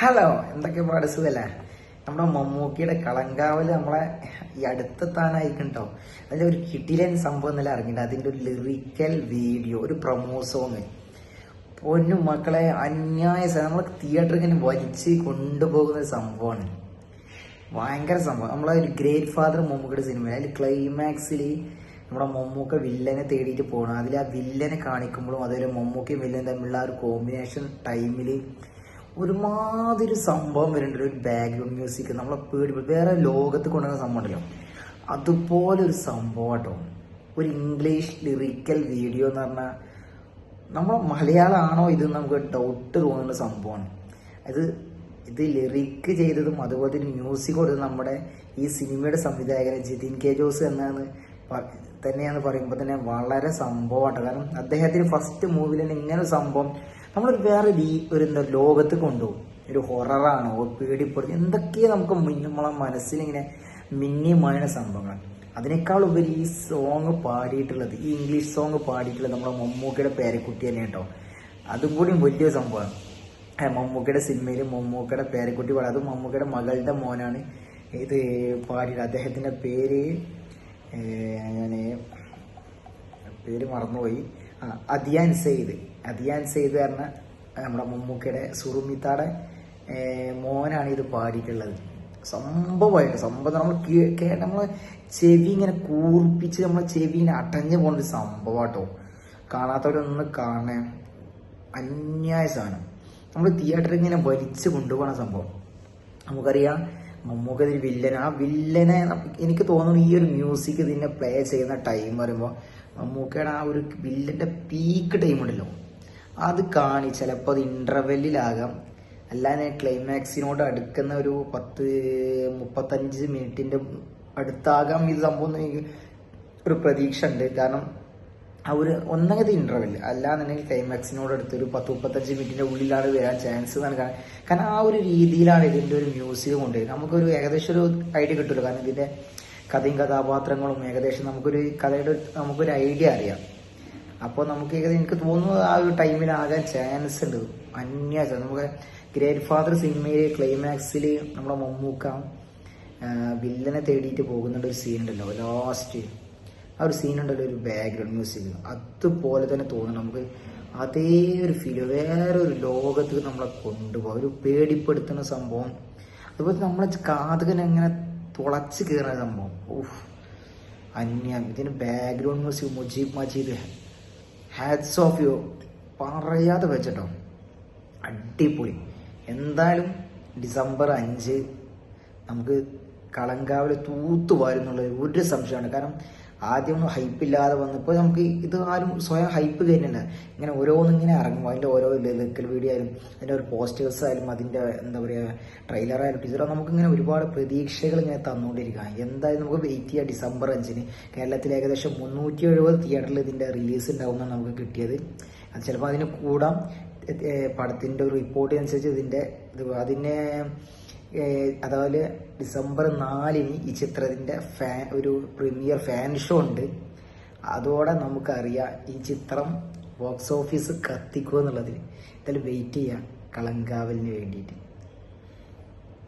Hello എന്തൊക്കെ പാട്? സുഖല്ലേ? നമ്മുടെ മമ്മൂക്കിയുടെ കളങ്കാവൽ നമ്മളെ ഈ അടുത്തെത്താനായിക്കണ്ടോ? അതിന്റെ ഒരു കിടിലൻ സംഭവം എന്നല്ല അറിഞ്ഞിട്ട് അതിന്റെ ഒരു ലിറിക്കൽ വീഡിയോ ഒരു പ്രൊമോ സോങ് പൊന്നു മക്കളെ അന്യായ നമ്മൾ തിയേറ്ററിൽ ഇങ്ങനെ വലിച്ച് കൊണ്ടുപോകുന്ന ഒരു സംഭവമാണ്. ഭയങ്കര സംഭവം. നമ്മളെ ഒരു ഗ്രേറ്റ് ഫാദർ മമ്മൂക്കയുടെ സിനിമ അതിൽ ക്ലൈമാക്സിൽ നമ്മുടെ മമ്മൂക്ക വില്ലനെ തേടിയിട്ട് പോകണം അതിൽ ആ വില്ലനെ കാണിക്കുമ്പോഴും അതുപോലെ മമ്മൂക്കയും വില്ലനും തമ്മിലുള്ള ആ ഒരു കോമ്പിനേഷൻ ടൈമിൽ ഒരുമാതിരി സംഭവം വരുന്നുണ്ട്. ഒരു ബാക്ക്ഗ്രൗണ്ട് മ്യൂസിക് നമ്മളെ പേടി വേറെ ലോകത്ത് കൊണ്ടുവരുന്ന സംഭവം ഉണ്ടല്ലോ. അതുപോലെ ഒരു സംഭവം കേട്ടോ ഒരു ഇംഗ്ലീഷ് ലിറിക്കൽ വീഡിയോ എന്ന് പറഞ്ഞാൽ നമ്മൾ മലയാളമാണോ ഇത് നമുക്ക് ഡൗട്ട് തോന്നുന്ന സംഭവമാണ്. അത് ഇത് ലിറിക്ക് ചെയ്തതും അതുപോലെ തന്നെ മ്യൂസിക് കൊടുത്തത് നമ്മുടെ ഈ സിനിമയുടെ സംവിധായകൻ ജിതിൻ കെ ജോസ് എന്നാണ് തന്നെയാണ് പറയുമ്പോൾ തന്നെ വളരെ സംഭവമായിട്ട് കാരണം അദ്ദേഹത്തിന് ഫസ്റ്റ് മൂവിൽ തന്നെ ഇങ്ങനെ ഒരു സംഭവം നമ്മളൊരു വേറെ രീ ഒരു എന്താ ലോകത്ത് കൊണ്ടുപോകും. ഒരു ഹൊററാണോ പേടിപ്പെടുത്തി എന്തൊക്കെയാണ് നമുക്ക് നമ്മളെ മനസ്സിലിങ്ങനെ മിന്നി മഴയുടെ സംഭവങ്ങൾ അതിനേക്കാൾ ഉപരി ഈ സോങ് പാടിയിട്ടുള്ളത് ഈ ഇംഗ്ലീഷ് സോങ് പാടിയിട്ടുള്ളത് നമ്മളെ മമ്മൂക്കയുടെ പേരക്കുട്ടി തന്നെ കേട്ടോ. അതും കൂടി വലിയ സംഭവമാണ്. മമ്മൂക്കയുടെ സിനിമയിൽ മമ്മൂക്കയുടെ പേരക്കുട്ടി പാടും. അത് മമ്മൂക്കയുടെ മകളുടെ മോനാണ് ഇത് പാടിയത്. അദ്ദേഹത്തിന്റെ പേര് ഞാൻ പേര് മറന്നുപോയി. അദിയാൻ സെയ്ദ്. അദിയാൻ സെയ്ദ് പറഞ്ഞ നമ്മുടെ മമ്മൂക്കയുടെ സുറുമിത്താടെ മോനാണ് ഇത് പാടിയിട്ടുള്ളത്. സംഭവമായിട്ട് സംഭവം നമ്മൾ നമ്മൾ ചെവി ഇങ്ങനെ കൂർപ്പിച്ച് നമ്മൾ ചെവി ഇങ്ങനെ അടഞ്ഞു പോകുന്ന ഒരു സംഭവമാട്ടോ കാണാത്തവരൊന്ന് കാണേ അന്യായ സാധനം. നമ്മൾ തിയേറ്ററിൽ ഇങ്ങനെ വലിച്ച് കൊണ്ടുപോകണ സംഭവം. നമുക്കറിയാം മമ്മൂക്ക ഒരു വില്ലൻ ആ വില്ലനെ എനിക്ക് തോന്നുന്നു ഈ ഒരു മ്യൂസിക് ഇതിനെ പ്ലേ ചെയ്യുന്ന ടൈം വരുമ്പോൾ മമ്മൂക്കയുടെ ആ ഒരു വില്ലന്റെ പീക്ക് ടൈം ഉണ്ടല്ലോ. അത് കാണി ചിലപ്പോൾ അത് ഇന്റർവെല്ലിലാകാം അല്ലാതെ ക്ലൈമാക്സിനോട് അടുക്കുന്ന ഒരു പത്ത് മുപ്പത്തഞ്ച് മിനിറ്റിന്റെ അടുത്താകാം ഇത് സംഭവം ഒരു പ്രതീക്ഷ ഉണ്ട്. കാരണം ആ ഒരു ഒന്നങ്ങനത്തെ ഇന്റർവെൽ അല്ലാന്നുണ്ടെങ്കിൽ ക്ലൈമാക്സിനോട് അടുത്ത് ഒരു പത്ത് മുപ്പത്തഞ്ച് മിനിറ്റിന്റെ ഉള്ളിലാണ് വരാൻ ചാൻസ് എന്നാണ് കാണാൻ. കാരണം ആ ഒരു രീതിയിലാണ് ഇതിന്റെ ഒരു മ്യൂസിക് കൊണ്ടുവരുന്നത്. നമുക്കൊരു ഏകദേശം ഒരു ഐഡിയ കിട്ടുമല്ലോ. കാരണം ഇതിന്റെ കഥയും കഥാപാത്രങ്ങളും ഏകദേശം നമുക്കൊരു കഥയുടെ നമുക്കൊരു ഐഡിയ അറിയാം. അപ്പോൾ നമുക്ക് ഏകദേശം എനിക്ക് തോന്നുന്നു ആ ഒരു ടൈമിലാകാൻ ചാൻസ് ഉണ്ട്. അന്യാസ നമുക്ക് ഗ്രേറ്റ് ഫാദർ സിനിമയിൽ ക്ലൈമാക്സിൽ നമ്മുടെ മമ്മൂക്ക വില്ലനെ തേടിയിട്ട് പോകുന്നുണ്ട് ഒരു സീൻ ഉണ്ടല്ലോ. ലാസ്റ്റ് ആ ഒരു സീൻ ഉണ്ടല്ലോ ഒരു ബാക്ക്ഗ്രൗണ്ട് മ്യൂസിക് അതുപോലെ തന്നെ തോന്നുന്നു നമുക്ക് അതേ ഒരു ഫീൽ വേറെ ഒരു ലോകത്തേക്ക് നമ്മളെ കൊണ്ടുപോകും. ഒരു പേടിപ്പെടുത്തുന്ന സംഭവം. അതുപോലെ നമ്മളെ കാതുകൻ എങ്ങനെ തുളച്ച് കയറുന്ന സംഭവം. ഓഹ് അന്യം. ഇതിന് background music Mujeeb Majeed. Hats off you? പറയാതെ വെച്ചിട്ടോ. അടിപൊളി. എന്തായാലും ഡിസംബർ അഞ്ച് നമുക്ക് കളങ്കാവിലെ കളങ്കാവിൽ തൂത്തുവാരുന്നുള്ള ഒരു സംശയമാണ് കാരണം ആദ്യം ഒന്നും ഹൈപ്പ് ഇല്ലാതെ വന്നപ്പോൾ നമുക്ക് ഇത് ആരും സ്വയം ഹൈപ്പ് തരുന്നില്ല ഇങ്ങനെ ഓരോന്നും ഇങ്ങനെ ഇറങ്ങും. അതിന്റെ ഓരോ ലിറിക്കൽ വീഡിയോ ആയാലും അതിന്റെ ഒരു പോസ്റ്റേഴ്സ് ആയാലും അതിന്റെ എന്താ പറയുക ട്രെയിലർ ആയാലും ടീച്ചർ നമുക്ക് ഇങ്ങനെ ഒരുപാട് പ്രതീക്ഷകൾ ഇങ്ങനെ തന്നുകൊണ്ടിരിക്കുക എന്തായാലും നമുക്ക് വെയിറ്റ് ചെയ്യാം ഡിസംബർ അഞ്ചിന്. കേരളത്തിൽ ഏകദേശം മുന്നൂറ്റി എഴുപത് തിയേറ്ററിൽ ഇതിന്റെ റിലീസ് ഉണ്ടാവും എന്നാണ് നമുക്ക് കിട്ടിയത്. അത് ചിലപ്പോൾ അതിന് കൂടാം. പടത്തിന്റെ ഒരു റിപ്പോർട്ടിനനുസരിച്ച് ഇതിന്റെ ഇത് അതിനെ അതുപോലെ ഡിസംബർ നാലിന് ഈ ചിത്രത്തിന്റെ ഫാൻ ഒരു പ്രീമിയർ ഫാൻ ഷോ ഉണ്ട്. അതോടെ നമുക്കറിയാം ഈ ചിത്രം ബോക്സ് ഓഫീസ് കത്തിക്കുക എന്നുള്ളതിൽ ഇതിൽ വെയിറ്റ് ചെയ്യാം കളങ്കാവലിന് വേണ്ടിയിട്ട്.